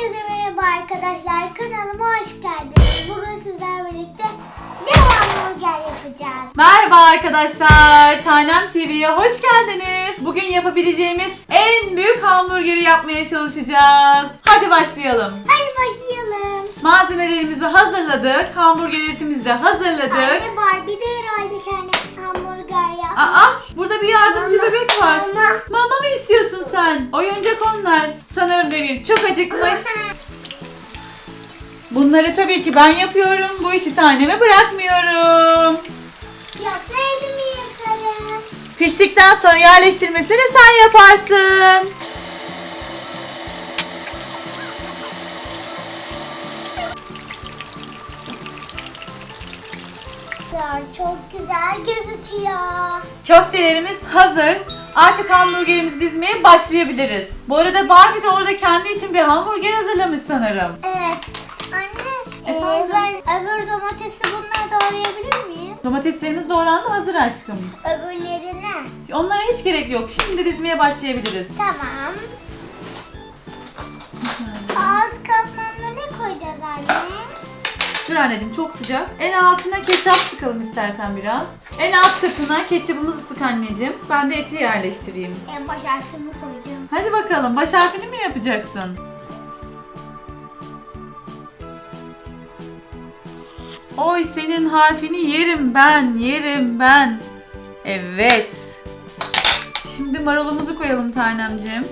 Herkese merhaba arkadaşlar. Kanalıma hoş geldiniz. Bugün sizlerle birlikte dev hamburger yapacağız. Merhaba arkadaşlar. Tanem TV'ye hoş geldiniz. Bugün yapabileceğimiz en büyük hamburgeri yapmaya çalışacağız. Hadi başlayalım. Hadi başlayalım. Malzemelerimizi hazırladık. Hamburger etimizi de hazırladık. Anne Barbie de herhalde kendi hamburger yapmış. Aa, burada bir yardımcı Mama, bebek var. mama. Mama mı istiyorsun sen? Oyuncak onlar. Sanırım Demir çok acıkmış. Bunları tabii ki ben yapıyorum. Bu işi taneme bırakmıyorum. Yoksa elimi yakarım. Piştikten sonra yerleştirmesini sen yaparsın. Ya çok güzel gözüküyor. Köftelerimiz hazır. Artık hamburgerimizi dizmeye başlayabiliriz. Bu arada Barbie de orada kendi için bir hamburger hazırlamış sanırım. Evet. Anne, e, Efendim? ben öbür domatesi bununla doğrayabilir miyim? Domateslerimiz doğrandı hazır aşkım. Öbürlerine. Onlara hiç gerek yok. Şimdi dizmeye başlayabiliriz. Tamam. Dur anneciğim çok sıcak. En altına ketçap sıkalım istersen biraz. En alt katına ketçapımızı sık anneciğim. Ben de eti yerleştireyim. En baş harfimi koydum. Hadi bakalım baş harfini mi yapacaksın? Oy senin harfini yerim ben, yerim ben. Evet. Şimdi marulumuzu koyalım tanemciğim.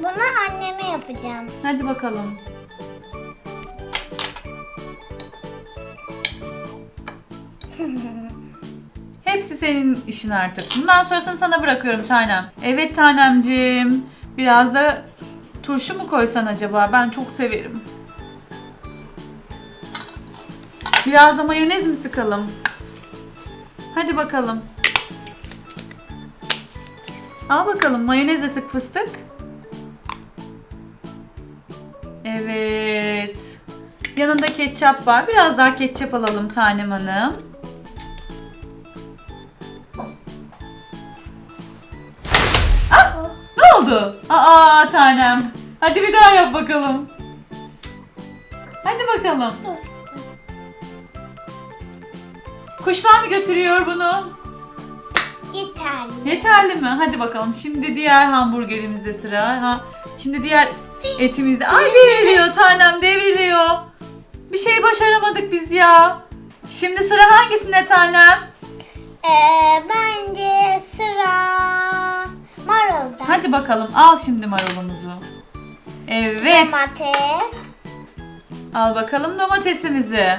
Bunu anneme yapacağım. Hadi bakalım. Hepsi senin işin artık. Bundan sonrasını sana bırakıyorum tanem. Evet tanemciğim. Biraz da turşu mu koysan acaba? Ben çok severim. Biraz da mayonez mi sıkalım? Hadi bakalım. Al bakalım mayonez de sık fıstık. Evet. Yanında ketçap var. Biraz daha ketçap alalım Tanem Hanım. Aa Tanem. Hadi bir daha yap bakalım. Hadi bakalım. Kuşlar mı götürüyor bunu? Yeterli. Yeterli mi? Hadi bakalım. Şimdi diğer hamburgerimizde sıra. Ha, şimdi diğer etimizde. Ay devriliyor tanem devriliyor. Bir şey başaramadık biz ya. Şimdi sıra hangisinde tanem? Ee, bence sıra marulda. Hadi bakalım al şimdi marulumuzu. Evet. Domates. Al bakalım domatesimizi.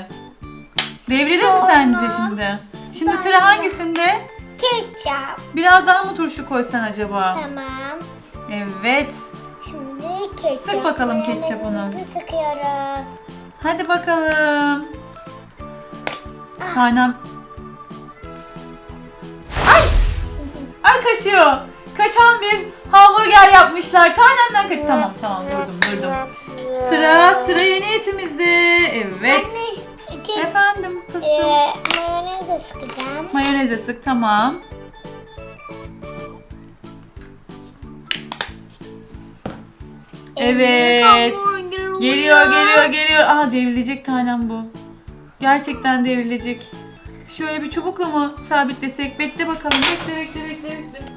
Devrilir mi sence şimdi? Şimdi sıra hangisinde? Ketçap. Biraz daha mı turşu koysan acaba? Tamam. Evet. Şimdi ketçap. Sık bakalım ketçapını. Sıkıyoruz. Hadi bakalım. Tanem. Ay! Ay kaçıyor. Kaçan bir hamburger yapmışlar. Tanemden kaç. Tamam tamam durdum durdum. Sıra sıra yeni etimizde. Evet. Anne, ke- Efendim fıstığım. Ee, mayonez de sıkacağım. Mayoneze sık tamam. Evet. Geliyor geliyor geliyor. Aha devrilecek tanem bu. Gerçekten devrilecek. Şöyle bir çubukla mı sabitlesek? Bekle bakalım. Bekle bekle bekle bekle.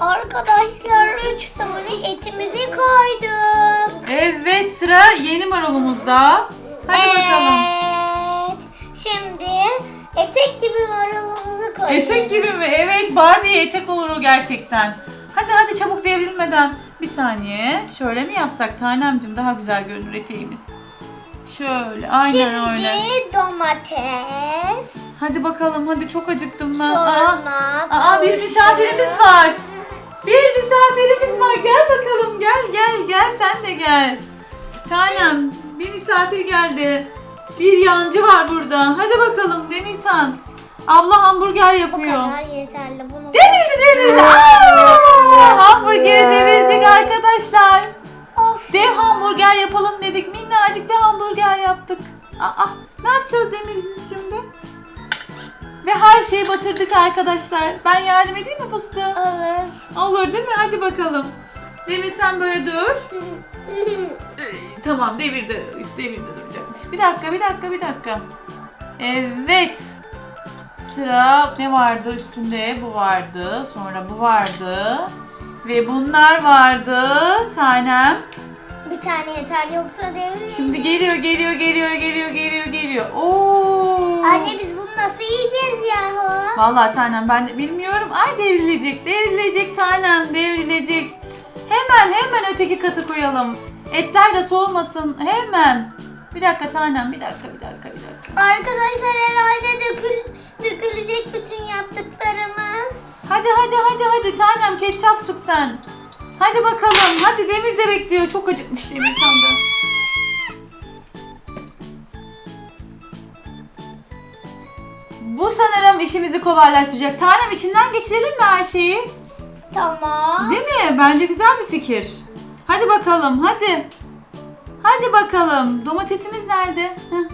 Arkadaşlar üç tane etimizi koyduk. Evet sıra yeni marulumuzda. Hadi bakalım. Evet. Şimdi etek gibi marulumuzu koyduk. Etek gibi mi? Evet Barbie etek olur o gerçekten. Hadi hadi çabuk devrilmeden. Bir saniye. Şöyle mi yapsak tanemcim daha güzel görünür eteğimiz. Şöyle aynen Şimdi öyle. domates. Hadi bakalım hadi çok acıktım ben. Aa, Sonra aa bir turşu. misafirimiz var. Bir misafirimiz var. Gel bakalım gel gel gel sen de gel. Tanem bir misafir geldi. Bir yancı var burada. Hadi bakalım Demirtan. Abla hamburger Bu yapıyor. kadar yeterli. Bunu Devirdi devirdi. Aa, hamburgeri devirdik arkadaşlar. Of. Dev hamburger yapalım dedik. Minnacık bir hamburger yaptık. Aa, ne yapacağız Demir biz şimdi? Ve her şeyi batırdık arkadaşlar. Ben yardım edeyim mi fıstığım? Olur. Olur değil mi? Hadi bakalım. Demir sen böyle dur. tamam devirde, devirde duracakmış. Bir dakika, bir dakika, bir dakika. Evet. Sıra ne vardı üstünde? Bu vardı. Sonra bu vardı. Ve bunlar vardı. Tanem. Bir tane yeter yoksa devrilir. Şimdi geliyor, geliyor, geliyor, geliyor, geliyor, geliyor. Oo. Anne biz nasıl yiyeceğiz yahu? Vallahi tanem ben de bilmiyorum. Ay devrilecek, devrilecek tanem, devrilecek. Hemen hemen öteki katı koyalım. Etler de soğumasın. Hemen. Bir dakika tanem, bir dakika, bir dakika, bir dakika. Arkadaşlar herhalde dökül, dökülecek bütün yaptıklarımız. Hadi hadi hadi hadi tanem ketçap sık sen. Hadi bakalım. Hadi Demir de bekliyor. Çok acıkmış Demir tam Bu sanırım işimizi kolaylaştıracak. Tanem içinden geçirelim mi her şeyi? Tamam. Değil mi? Bence güzel bir fikir. Hadi bakalım, hadi. Hadi bakalım. Domatesimiz nerede? Heh.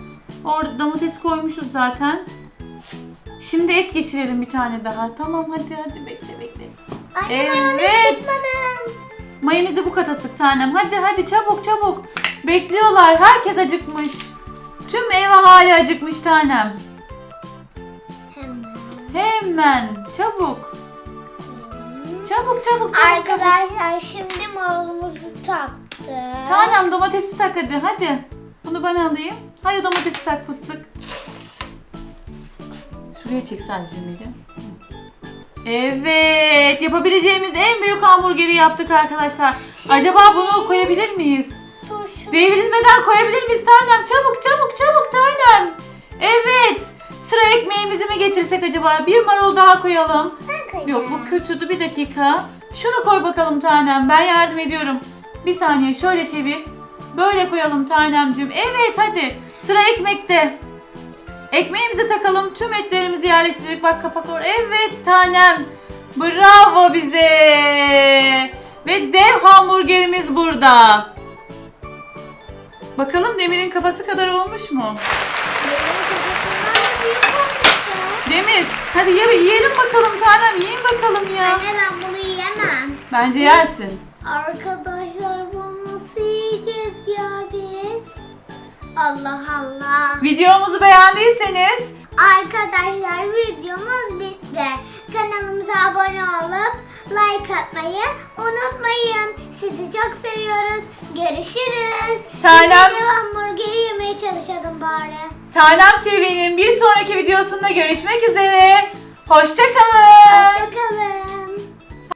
Orada domates koymuşuz zaten. Şimdi et geçirelim bir tane daha. Tamam hadi hadi bekle bekle. Anne Evet. sıkmadım. Mayonezi bu kata sık tanem. Hadi hadi çabuk çabuk. Bekliyorlar. Herkes acıkmış. Tüm ev hali acıkmış tanem. Hemen. Çabuk. Çabuk çabuk çabuk. Arkadaşlar şimdi marulumuzu taktı. Tanem domatesi tak hadi hadi. Bunu ben alayım. Hadi domatesi tak fıstık. Şuraya çek sadece Melih. Evet yapabileceğimiz en büyük hamburgeri yaptık arkadaşlar. Acaba bunu koyabilir miyiz? Turşu. Devrilmeden koyabilir miyiz tanem? Çabuk çabuk çabuk tanem. Evet. Sıra ekmeğimizi mi getirsek acaba? Bir marul daha koyalım. Ben koyacağım. Yok bu kötüydü bir dakika. Şunu koy bakalım tanem ben yardım ediyorum. Bir saniye şöyle çevir. Böyle koyalım tanemcim. Evet hadi sıra ekmekte. Ekmeğimizi takalım tüm etlerimizi yerleştirdik. Bak kapak or. Evet tanem. Bravo bize. Ve dev hamburgerimiz burada. Bakalım Demir'in kafası kadar olmuş mu? Benim kafasından da büyük Demir hadi ye, yiyelim bakalım tanem yiyin bakalım ya. Anne ben bunu yiyemem. Bence yersin. Arkadaşlar bunu nasıl yiyeceğiz ya biz? Allah Allah. Videomuzu beğendiyseniz Arkadaşlar videomuz bitti. Kanalımıza abone olup like atmayı unutmayın. Sizi çok seviyoruz. Görüşürüz. Tanem- Biz de hamburgeri yemeye çalışalım bari. Tanem TV'nin bir sonraki videosunda görüşmek üzere. Hoşçakalın. Hoşçakalın.